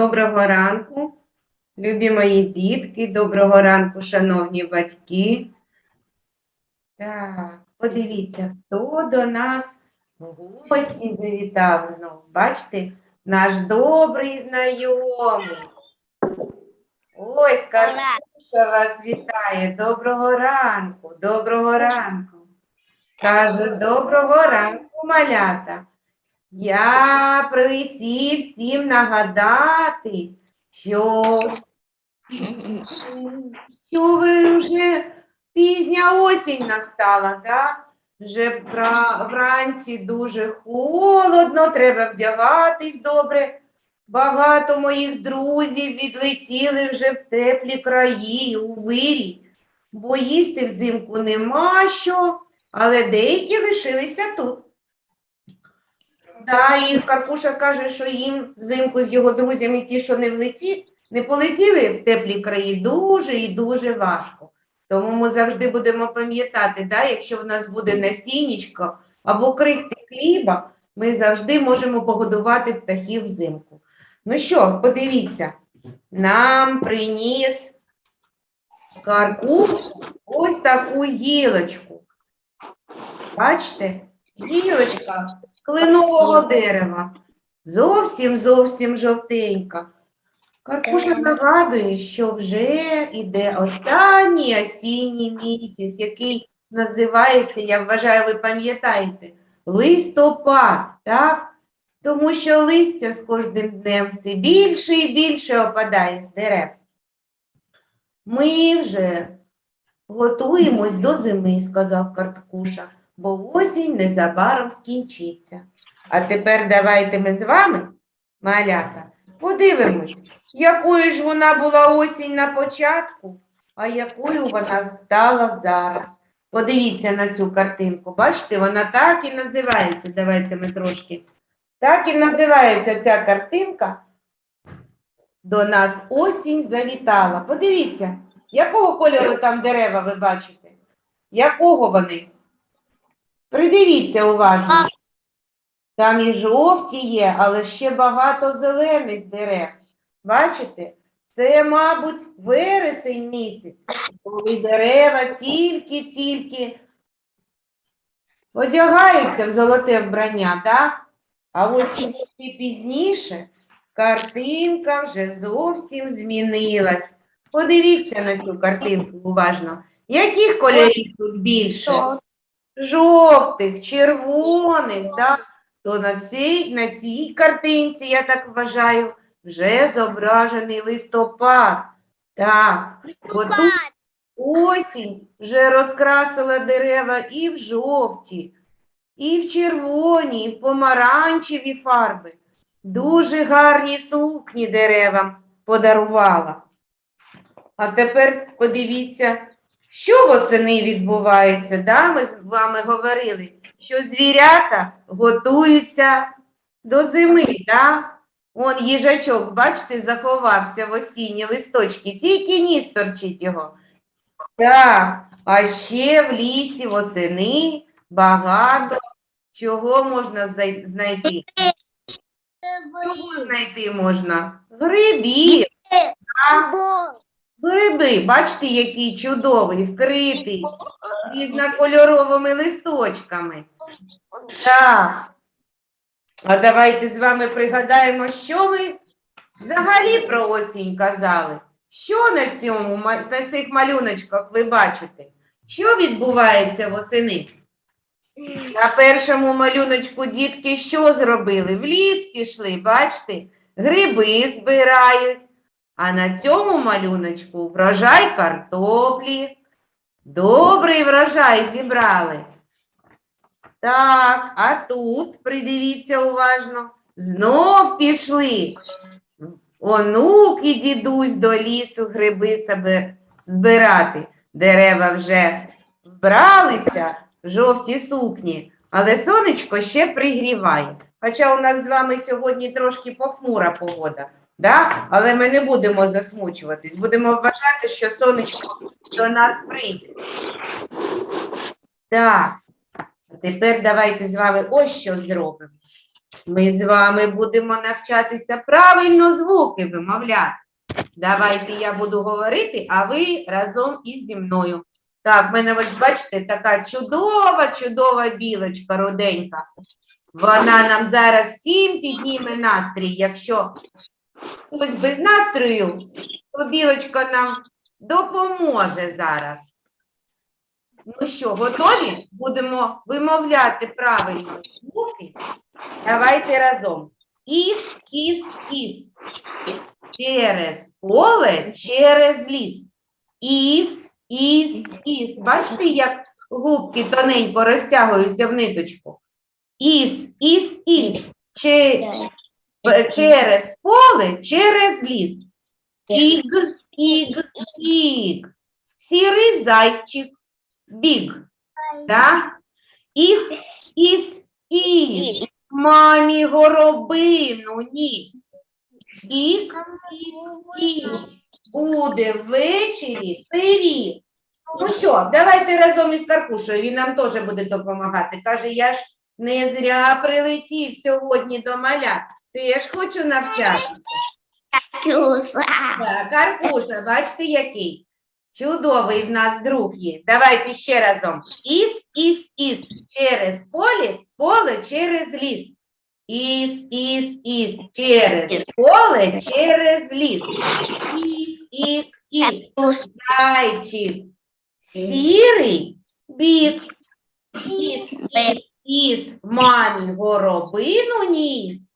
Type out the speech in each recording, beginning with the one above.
Доброго ранку, любі мої дітки, доброго ранку, шановні батьки. Так, подивіться, хто до нас в гості завітав знову. Бачите, наш добрий знайомий. Ось Катюша вас вітає. Доброго ранку, доброго ранку. Каже, доброго ранку, малята. Я прилетів всім нагадати, що, що ви вже пізня осінь настала, так? Вже вранці дуже холодно, треба вдягатись добре. Багато моїх друзів відлетіли вже в теплі краї, у вирій, бо їсти взимку нема що, але деякі лишилися тут. Да, і Карпуша каже, що їм взимку з його друзями ті, що не влеті, не полетіли в теплі краї, дуже і дуже важко. Тому ми завжди будемо пам'ятати, да, якщо в нас буде насіннячко або крихти хліба, ми завжди можемо погодувати птахів взимку. Ну що, подивіться, нам приніс Карпуш ось таку гілочку. Бачите, гілочка кленового дерева. Зовсім зовсім жовтенька. Карпуша нагадує, що вже іде останній осінній місяць, який називається, я вважаю, ви пам'ятаєте, листопад, так? Тому що листя з кожним днем все більше і більше опадає з дерев. Ми вже готуємось до зими, сказав Карпуша бо осінь незабаром скінчиться. А тепер давайте ми з вами, малята, подивимось, якою ж вона була осінь на початку, а якою вона стала зараз. Подивіться на цю картинку. Бачите, вона так і називається. Давайте ми трошки. Так і називається ця картинка. До нас осінь завітала. Подивіться, якого кольору там дерева ви бачите? Якого вони? Придивіться уважно. Там і жовті є, але ще багато зелених дерев. Бачите? Це, мабуть, вересень місяць, коли дерева тільки-тільки одягаються в золоте вбрання, так? А ось трішки пізніше картинка вже зовсім змінилась. Подивіться на цю картинку уважно. Яких кольорів тут більше? Жовтих, червоних, так? то на цій, на цій картинці, я так вважаю, вже зображений листопад. Так, бо тут осінь вже розкрасила дерева і в жовті, і в червоні, і в помаранчеві фарби. Дуже гарні сукні деревам подарувала. А тепер подивіться, що восени відбувається? Да? Ми з вами говорили, що звірята готуються до зими. Да? Он їжачок, бачите, заховався в осінні листочки, тільки ніс торчить його. Так, а ще в лісі восени багато чого можна знайти. Чого знайти можна? Грибів. Гриби, бачите, який чудовий, вкритий різнокольоровими листочками. Так. А давайте з вами пригадаємо, що ми взагалі про осінь казали. Що на цьому на цих малюночках ви бачите? Що відбувається восени? На першому малюночку дітки що зробили? В ліс пішли, бачите? Гриби збирають. А на цьому малюночку врожай картоплі. Добрий врожай зібрали. Так, а тут, придивіться уважно, знов пішли. Онук і дідусь до лісу гриби себе збирати. Дерева вже вбралися в жовті сукні, але сонечко ще пригріває. Хоча у нас з вами сьогодні трошки похмура погода. Да? Але ми не будемо засмучуватись, будемо вважати, що сонечко до нас прийде. Так, тепер давайте з вами ось що зробимо. Ми з вами будемо навчатися правильно звуки вимовляти. Давайте я буду говорити, а ви разом із зі мною. Так, в мене ось бачите, така чудова, чудова білочка руденька. Вона нам зараз всім підніме настрій. Якщо хтось без настрою, то білочка нам допоможе зараз. Ну що, готові? Будемо вимовляти правильно звуки. Давайте разом. Іс, іс, іс. Через поле, через ліс. Іс, іс, іс. Бачите, як губки тоненько розтягуються в ниточку? Іс, іс, іс. Е, через поле, через ліс. Іг, іг, іг. Сірий зайчик. Біг. Да? Іс, іс, іс. Мамі горобину ніс. Ік, ік, буде ввечері пиріг. Ну що, давайте разом із Каркушою, він нам теж буде допомагати. Каже, я ж не зря прилетів сьогодні до маля. Теж хочу навчатися. Кюса. Так, Каркуша, бачите, який? Чудовий в нас друг є. Давайте ще разом. Іс, іс, іс. Через поле, поле через ліс. Іс, іс, іс. Через поле, через ліс. Ік, ік, ік. Зайчик. Сірий біг. Іс, іс, іс. Мамі горобину ніс.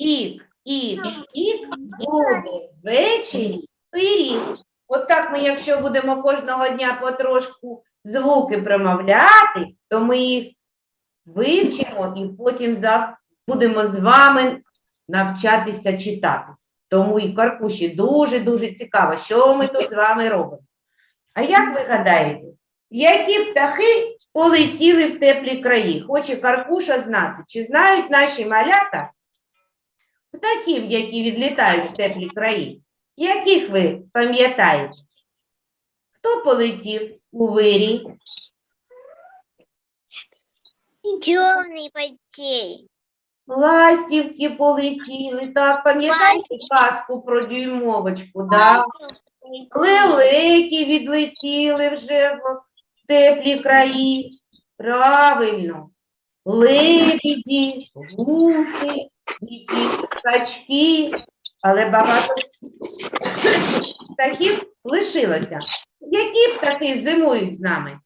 Ік, ік, ік. Буде ввечері пиріг. От так ми, якщо будемо кожного дня потрошку звуки промовляти, то ми їх вивчимо і потім будемо з вами навчатися читати. Тому і Каркуші дуже-дуже цікаво, що ми тут з вами робимо. А як ви гадаєте, які птахи полетіли в теплі краї? Хоче Каркуша знати, чи знають наші малята птахів, які відлітають в теплі краї? Яких ви пам'ятаєте? Хто полетів у вирій? Черный потей. Ластівки полетіли, так, пам'ятаєте казку про дюймовочку, да? Лелеки відлетіли вже в теплі краї. Правильно. Лебіді, гуси, які качки, але багато птахів лишилося. Які птахи зимують з нами?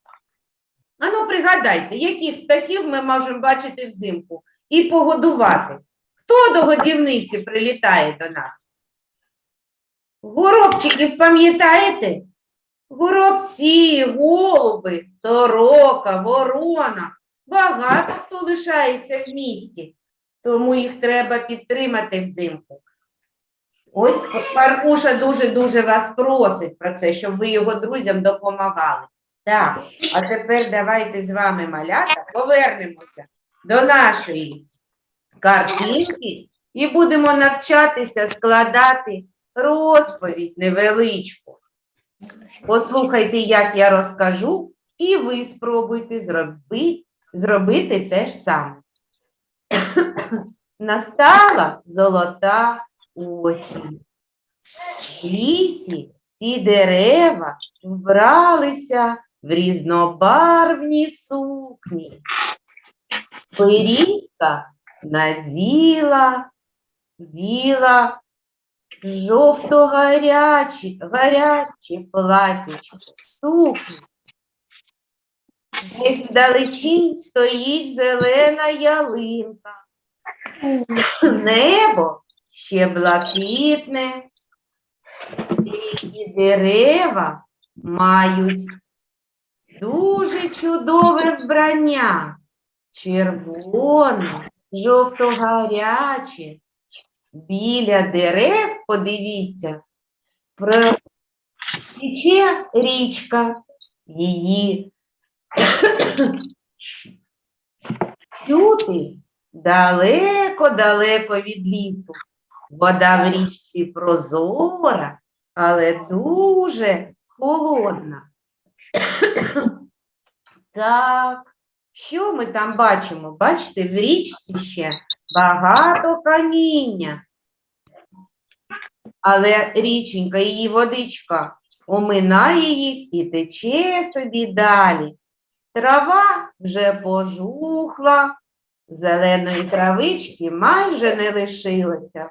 Ану, пригадайте, яких птахів ми можемо бачити взимку і погодувати. Хто до годівниці прилітає до нас? Горобчиків пам'ятаєте? Горобці, голуби, сорока, ворона. Багато хто лишається в місті, тому їх треба підтримати взимку. Ось Паркуша дуже-дуже вас просить про це, щоб ви його друзям допомагали. Так, а тепер давайте з вами, малята, повернемося до нашої картинки і будемо навчатися складати розповідь невеличку. Послухайте, як я розкажу, і ви спробуйте зроби, зробити те ж саме. Настала золота осінь. В лісі всі дерева вбралися в різнобарвні сукні. Пирізка наділа, вділа жовто-гарячі, гарячі платічко, сукні. Десь вдалечінь стоїть зелена ялинка. Небо ще блакитне, і дерева мають дуже чудове вбрання. Червоне, жовто-гаряче. Біля дерев, подивіться, протіче річка, її чути далеко-далеко від лісу. Вода в річці прозора, але дуже холодна. Так, що ми там бачимо? Бачите, в річці ще багато каміння. Але річенька, її водичка оминає їх і тече собі далі. Трава вже пожухла, зеленої травички майже не лишилося.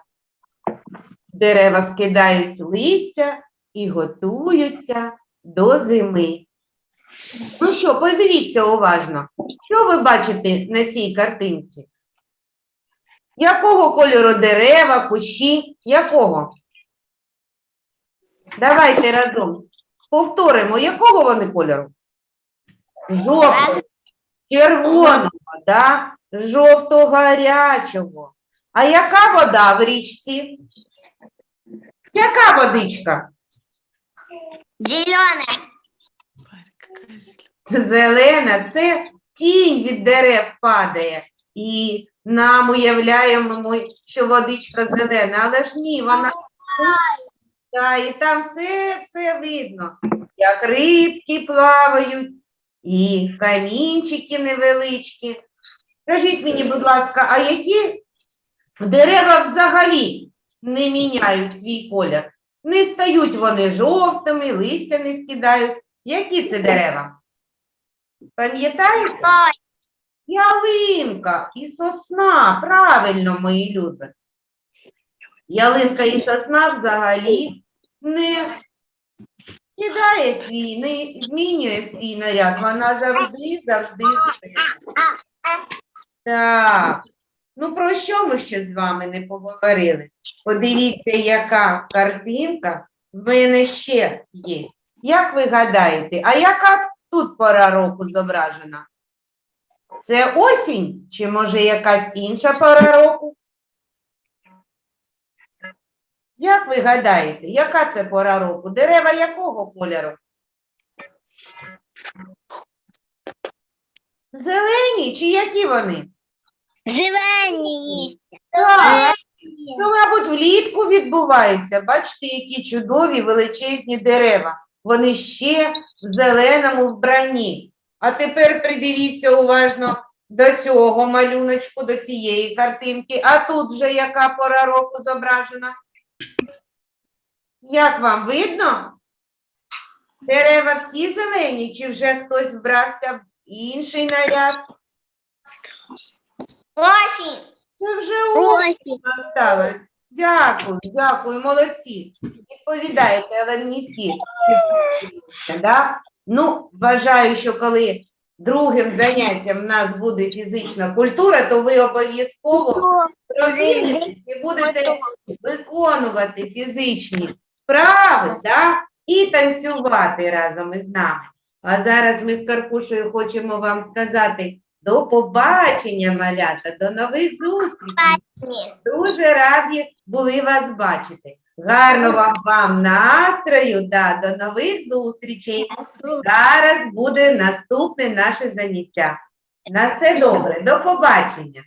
Дерева скидають листя і готуються до зими. Ну що, подивіться уважно, що ви бачите на цій картинці? Якого кольору дерева, кущі? Якого? Давайте разом повторимо, якого вони кольору? Жовтого, червоного, да? Жовто-гарячого. А яка вода в річці? Яка водичка? Зеленая. Зелена це тінь від дерев падає. І нам уявляємо ми, що водичка зелена, але ж ні, вона та, і там все, все видно, як рибки плавають, і камінчики невеличкі. Скажіть мені, будь ласка, а які дерева взагалі не міняють свій колір? Не стають вони жовтими, листя не скидають. Які це дерева? Пам'ятаєте? Ялинка і сосна, правильно, мої любі. Ялинка і сосна взагалі не кидає свій, не змінює свій наряд. Вона завжди, завжди. Так. Ну про що ми ще з вами не поговорили? Подивіться, яка картинка в мене ще є. Як ви гадаєте, а яка тут пора року зображена? Це осінь чи може якась інша пора року? Як ви гадаєте, яка це пора року? Дерева якого кольору? Зелені чи які вони? Зелені есть. Так, ну, мабуть, влітку відбувається. Бачите, які чудові величезні дерева. Вони ще в зеленому вбранні. А тепер придивіться уважно до цього малюночку, до цієї картинки. А тут вже яка пора року зображена? Як вам видно? Дерева всі зелені, чи вже хтось вбрався в інший наряд? Осень. Це вже осінь. Осень. настали. Дякую, дякую, молодці. Відповідаєте, але не всі. Да? Ну, вважаю, що коли другим заняттям в нас буде фізична культура, то ви обов'язково провіритесь і будете виконувати фізичні вправи да? і танцювати разом із нами. А зараз ми з Карпушею хочемо вам сказати до побачення, малята, до нових зустрічей. Дуже раді були вас бачити. Гарного вам настрою, да, до нових зустрічей. Зараз буде наступне наше заняття. На все добре, до побачення.